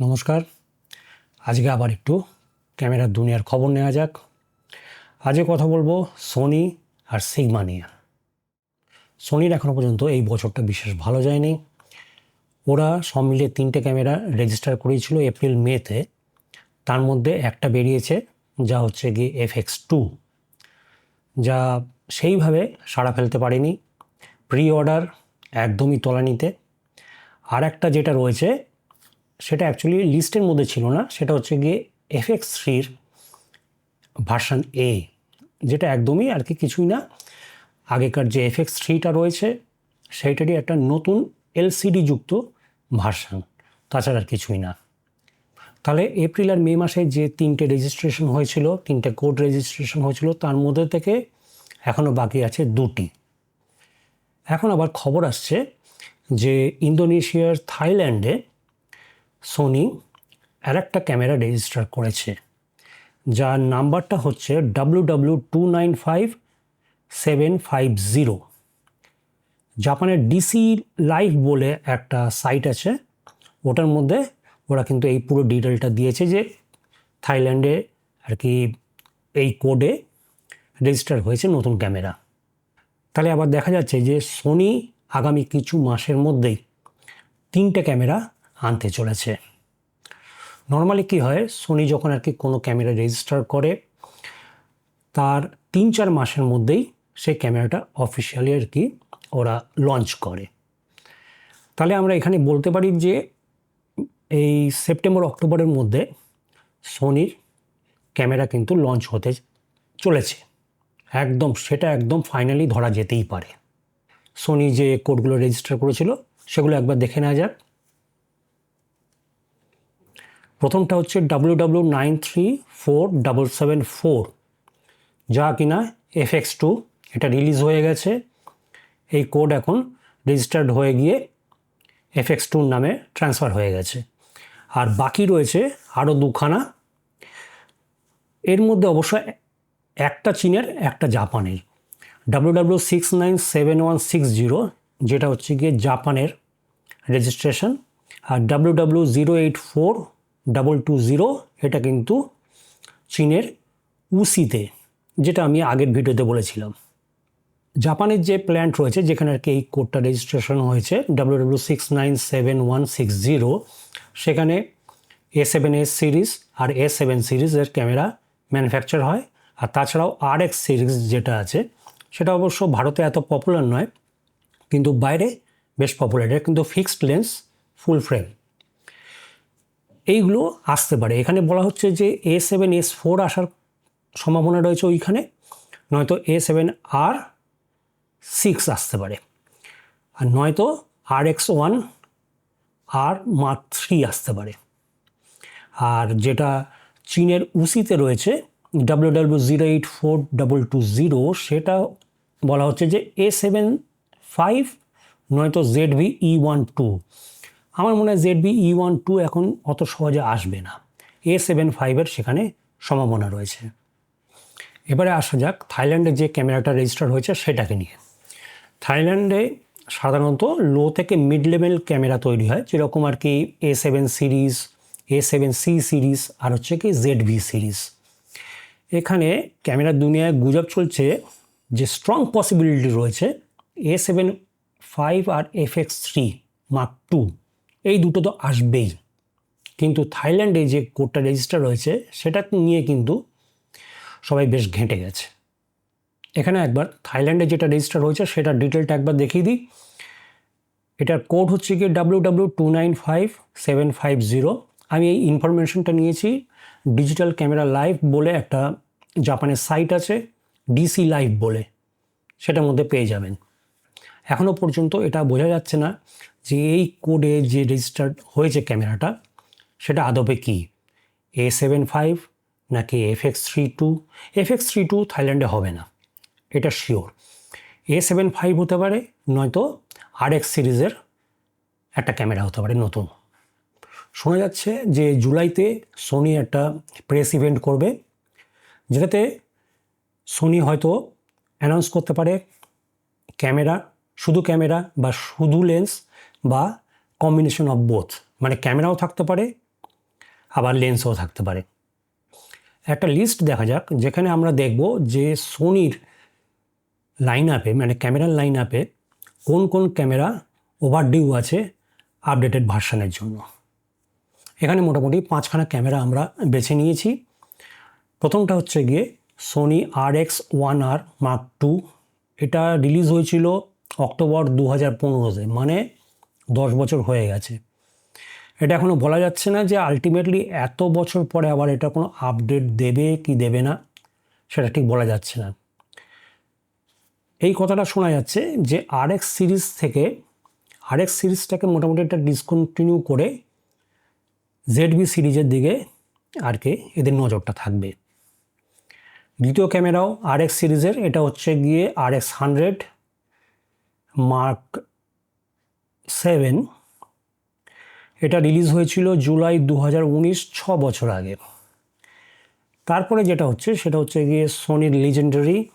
নমস্কার। আজকে আবার একটু ক্যামেরার দুনিয়ার খবর নেওয়া যাক। আজকে কথা বলব সোনি আর সিগমা নিয়ে। সোনির এখনও পর্যন্ত এই বছরটা বিশেষ ভালো যায়নি। ওরা সব মিলিয়ে তিনটে ক্যামেরা রেজিস্টার করিয়েছিল এপ্রিল মেতে। তার মধ্যে একটা বেরিয়েছে, যা হচ্ছে গিয়ে এফ এক্স টু, যা সেইভাবে সাড়া ফেলতে পারেনি। প্রি অর্ডার একদমই তলানিতে। আর একটা যেটা রয়েছে সেটা অ্যাকচুয়ালি লিস্টের মধ্যে ছিল না, সেটা হচ্ছে গিয়ে এফ এক্স থ্রির ভার্সান এ যেটা একদমই আর কি কিছুই না। আগেকার যে এফ এক্স থ্রিটা রয়েছে, সেইটারই একটা নতুন এলসিডি যুক্ত ভার্সান তাছাড়া আর কিছুই না। তাহলে এপ্রিল আর মে মাসে যে তিনটে রেজিস্ট্রেশন হয়েছিল, তিনটে কোড রেজিস্ট্রেশন হয়েছিল, তার মধ্যে থেকে এখনও বাকি আছে দুটি। এখন আবার খবর আসছে যে ইন্দোনেশিয়ার থাইল্যান্ডে সোনি আর একটা ক্যামেরা রেজিস্টার করেছে, যার নাম্বারটা হচ্ছে W W two nine five seven five zero জাপানের ডিসি লাইভ বলে একটা সাইট আছে, ওটার মধ্যে ওরা কিন্তু এই পুরো ডিটেলটা দিয়েছে যে থাইল্যান্ডে আর কি এই কোডে রেজিস্টার হয়েছে নতুন ক্যামেরা। তাহলে আবার দেখা যাচ্ছে যে সোনি আগামী কিছু মাসের মধ্যেই তিনটে ক্যামেরা আনতে চলেছে। নর্মালি কী হয় সোনি যখন আর কি কোনো ক্যামেরা রেজিস্টার করে, তার তিন চার মাসের মধ্যেই সেই ক্যামেরাটা অফিসিয়ালি আর কি ওরা লঞ্চ করে। তাহলে আমরা এখানে বলতে পারি যে, এই সেপ্টেম্বর অক্টোবরের মধ্যে সোনির ক্যামেরা কিন্তু লঞ্চ হতে চলেছে। একদম, সেটা একদম ফাইনালি ধরা যেতেই পারে। সোনি যে কোডগুলো রেজিস্টার করেছিল, সেগুলো একবার দেখে নেওয়া যাক। প্রথমটা হচ্ছে W W nine three four double seven four যা কিনা এফ এক্স টু এটা রিলিজ হয়ে গেছে। এই কোড এখন রেজিস্টার্ড হয়ে গিয়ে এফ এক্স টুর নামে ট্রান্সফার হয়ে গেছে। আর বাকি রয়েছে আরও দুখানা। এর মধ্যে অবশ্য একটা চীনের, একটা জাপানের। W W six nine seven one six zero যেটা হচ্ছে গিয়ে জাপানের রেজিস্ট্রেশন আর W W zero eight four double two zero এটা কিন্তু চীনের উসিতে, যেটা আমি আগের ভিডিওতে বলেছিলাম। জাপানের যে প্ল্যান্ট রয়েছে, যেখানে আর কি এই কোডটা রেজিস্ট্রেশন হয়েছে W W six nine seven one six zero সেখানে এ সেভেন এস সিরিজ আর এ সেভেন সিরিজের ক্যামেরা ম্যানুফ্যাকচার হয়। আর তাছাড়াও আর এক্স সিরিজ যেটা আছে, সেটা অবশ্য ভারতে এত পপুলার নয়, কিন্তু বাইরে বেশ পপুলার এটা কিন্তু ফিক্সড লেন্স ফুল ফ্রেম এইগুলো আসতে পারে। এখানে বলা হচ্ছে যে এ সেভেন এস ফোর আসার সম্ভাবনা রয়েছে ওইখানে, নয়তো এ সেভেন আর সিক্স আসতে পারে আর নয়তো R X one R mark three আসতে পারে। আর যেটা চীনের উসিতে রয়েছে W W zero eight four double two zero সেটা বলা হচ্ছে যে এ সেভেন ফাইভ নয়তো Z V E one two আমার মনে হয় Z B E one two এখন অত সহজে আসবে না। এ সেভেন ফাইভের সেখানে সম্ভাবনা রয়েছে। এবারে আসা যাক থাইল্যান্ডে যে ক্যামেরাটা রেজিস্টার হয়েছে সেটাকে নিয়ে। থাইল্যান্ডে সাধারণত লো থেকে মিড লেভেল ক্যামেরা তৈরি হয়, যেরকম আর কি A seven series A seven C series আর হচ্ছে কি জেড ভি সিরিজ এখানে ক্যামেরার দুনিয়ায় গুজব চলছে যে স্ট্রং পসিবিলিটি রয়েছে A seven five R F X three mark two এই দুটো তো আসবেই। কিন্তু থাইল্যান্ডে যে কোডটা রেজিস্টার রয়েছে, সেটা নিয়ে কিন্তু সবাই বেশ ঘেঁটে গেছে। এখানে একবার থাইল্যান্ডে যেটা রেজিস্টার হয়েছে সেটার ডিটেলটা একবার দেখিয়ে দিই। এটার কোড হচ্ছে কি W W two nine five seven five zero আমি এই ইনফরমেশনটা নিয়েছি ডিজিটাল ক্যামেরা লাইভ বলে একটা জাপানের সাইট আছে ডিসি লাইভ বলে। সেটার মধ্যে পেয়ে যাবেন। এখনও পর্যন্ত এটা বোঝা যাচ্ছে না। যে এই কোডে যে রেজিস্টার্ড হয়েছে ক্যামেরাটা সেটা আদবে কি? এ সেভেন ফাইভ নাকি F X three two F X three two থাইল্যান্ডে হবে না, এটা শিওর এ সেভেন ফাইভ হতে পারে, নয়তো আর এক্স সিরিজের একটা ক্যামেরা হতে পারে, নতুন। শোনা যাচ্ছে যে জুলাইতে সোনি একটা প্রেস ইভেন্ট করবে, যেটাতে সোনি হয়তো অ্যানাউন্স করতে পারে ক্যামেরা শুধু ক্যামেরা বা শুধু লেন্স বা কম্বিনেশন অফ বোথ মানে ক্যামেরাও থাকতে পারে, আবার লেন্সও থাকতে পারে। একটা লিস্ট দেখা যাক, যেখানে আমরা দেখব যে সোনির লাইন আপে মানে ক্যামেরার লাইন আপে কোন কোন ক্যামেরা ওভার ডিউ আছে আপডেটেড ভার্সানের জন্য। এখানে মোটামুটি পাঁচখানা ক্যামেরা আমরা বেছে নিয়েছি। প্রথমটা হচ্ছে গিয়ে Sony R X one R mark two এটা রিলিজ হয়েছিল অক্টোবর দু হাজার পনেরোতে মানে দশ বছর হয়ে গেছে। এটা এখনও বলা যাচ্ছে না যে আলটিমেটলি এত বছর পরে আবার এটা কোনো আপডেট দেবে কি দেবে না, সেটা ঠিক বলা যাচ্ছে না। এই কথাটা শোনা যাচ্ছে যে আর এক্স সিরিজ থেকে আর এক্স সিরিজটাকে মোটামুটি একটা ডিসকন্টিনিউ করে জেডবি সিরিজের দিকে আর কি এদের নজরটা থাকবে। দ্বিতীয় ক্যামেরাও আর এক্স সিরিজের এটা হচ্ছে গিয়ে R X hundred mark seven. এটা রিলিজ হয়েছিল জুলাই দু হাজার উনিশ, ছ বছর আগে। তারপরে যেটা হচ্ছে, সেটা হচ্ছে গিয়ে সোনির legendary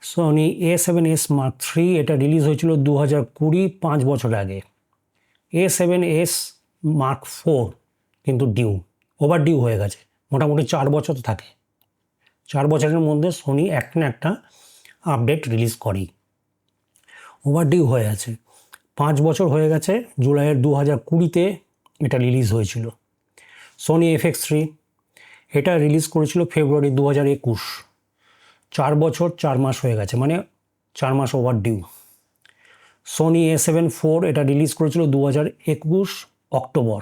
Sony A seven S mark three এটা রিলিজ হয়েছিল দু হাজার কুড়ি, পাঁচ বছর আগে। A seven S mark four কিন্তু ডিউ ওভার ডিউ হয়ে গেছে। মোটামুটি চার বছর থাকে। চার বছরের মধ্যে সোনি একটা না একটা আপডেট রিলিজ করেই। ওভার ডিউ হয়ে আছে। পাঁচ বছর হয়ে গেছে, জুলাইয়ের দু হাজার কুড়িতে এটা রিলিজ হয়েছিল। সোনি এফএক্স থ্রি এটা রিলিজ করেছিল ফেব্রুয়ারি দু হাজার একুশ। চার বছর, চার মাস হয়ে গেছে মানে চার মাস over due Sony A seven four এটা রিলিজ করেছিল দু হাজার একুশ অক্টোবর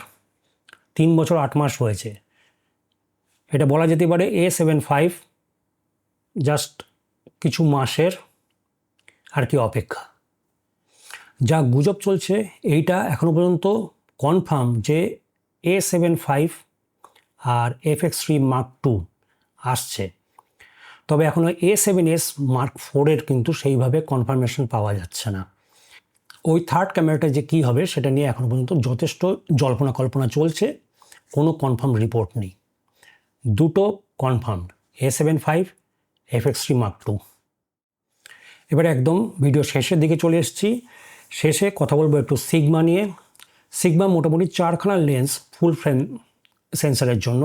তিন বছর, আট মাস হয়েছে। এটা বলা যেতে পারে এ সেভেন ফাইভ জাস্ট কিছু মাসের আর কি অপেক্ষা। যা গুজব চলছে, এইটা এখনও পর্যন্ত কনফার্ম যে A seven five R F X three mark two আসছে। তবে এখনও এ সেভেন এস মার্ক ফোরের কিন্তু সেইভাবে কনফার্মেশন পাওয়া যাচ্ছে না। ওই থার্ড ক্যামেরাটা যে কী হবে, সেটা নিয়ে এখনও পর্যন্ত যথেষ্ট জল্পনা কল্পনা চলছে, কোনো কনফার্ম রিপোর্ট নেই। দুটো confirm A seven five F X three mark two এবারে একদম ভিডিও শেষের দিকে চলে এসেছি। শেষে কথা বলব একটু সিগমা নিয়ে। সিগমা মোটামুটি চারখানা লেন্স ফুল ফ্রেম সেন্সারের জন্য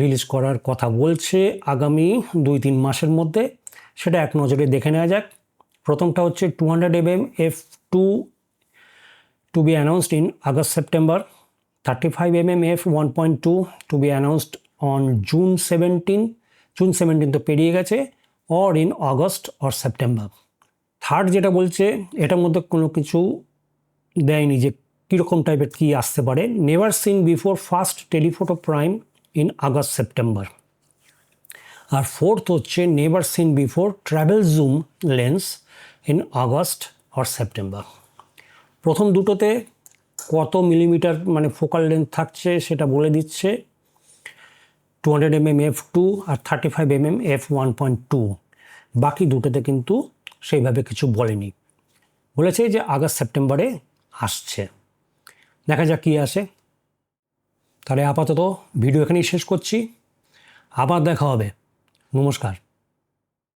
রিলিজ করার কথা বলছে আগামী দুই তিন মাসের মধ্যে। সেটা এক নজরে দেখে নেওয়া যাক। প্রথমটা হচ্ছে two hundred M M F two two B announced in August, September. Thirty five M M F one point two two B announced on June seventeen. June seventeen তো পেরিয়ে গেছে, or in August or September. Third যেটা বলছে, এটার মধ্যে কোনো কিছু দেয়নি যে কীরকম টাইপের কী আসতে পারে। Never seen before first telephoto prime in August September R fourth হচ্ছে never seen before travel zoom lens in August or September প্রথম দুটোতে কত মিলিমিটার মানে ফোকাল লেন্থ থাকছে সেটা বলে দিচ্ছে। Two hundred M M F two আর thirty five M M F one point two বাকি দুটোতে কিন্তু সেইভাবে কিছু বলেনি। বলেছে যে আগস্ট, সেপ্টেম্বরে আসছে। দেখা যাক কী আসে। তাহলে আপাতত ভিডিও এখানেই শেষ করছি। আবার দেখা হবে। নমস্কার।